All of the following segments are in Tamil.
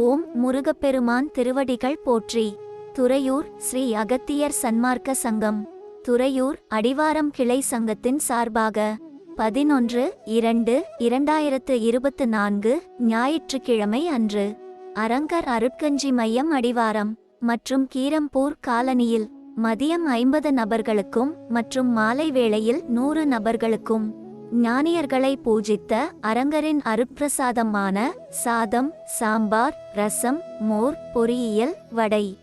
ஓம் முருகப்பெருமான் திருவடிகள் போற்றி. துறையூர் ஸ்ரீ அகத்தியர் சன்மார்க்க சங்கம். துறையூர் அடிவாரம் கிளை சங்கத்தின் சார்பாக பதினொன்று இரண்டு இரண்டாயிரத்து இருபத்து நான்கு ஞாயிற்றுக்கிழமை அன்று அரங்கர் அருட்கஞ்சி மையம் அடிவாரம் மற்றும் கீரம்பூர் காலனியில் மதியம் ஐம்பது நபர்களுக்கும் மற்றும் மாலை வேளையில் நூறு நபர்களுக்கும் ஞானியர்களை பூஜித்த அரங்கரின் அருப்பிரசாதமான சாதம் சாம்பார் ரசம் மோர் பொரியல் வடை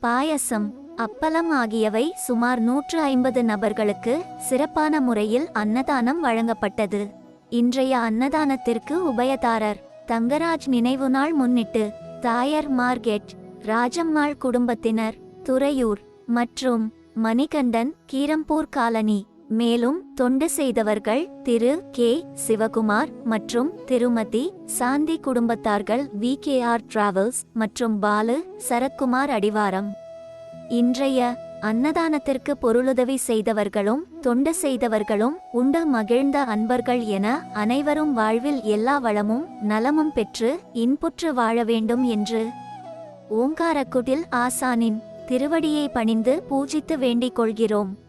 பாயசம் அப்பளம் ஆகியவை சுமார் நூற்று ஐம்பது நபர்களுக்கு சிறப்பான முறையில் அன்னதானம் வழங்கப்பட்டது. இன்றைய அன்னதானத்திற்கு உபயதாரர் தங்கராஜ் நினைவு நாள் முன்னிட்டு தாயர் மார்கெட் ராஜம்மாள் குடும்பத்தினர் துறையூர் மற்றும் மணிகண்டன் கீரம்பூர் காலனி மேலும் தொண்டு செய்தவர்கள் திரு கே. சிவகுமார் மற்றும் திருமதி சாந்தி குடும்பத்தார்கள் வி. கே. ஆர். டிராவல்ஸ் மற்றும் பாலு சரத்குமார் அடிவாரம். இன்றைய அன்னதானத்திற்கு பொருளுதவி செய்தவர்களும் தொண்டு செய்தவர்களும் உண்டு மகிழ்ந்த அன்பர்கள் என அனைவரும் வாழ்வில் எல்லா வளமும் நலமும் பெற்று இன்புற்று வாழ வேண்டும் என்று ஓங்காரக்குடில் ஆசானின் திருவடியை பணிந்து பூஜித்து வேண்டிக் கொள்கிறோம்.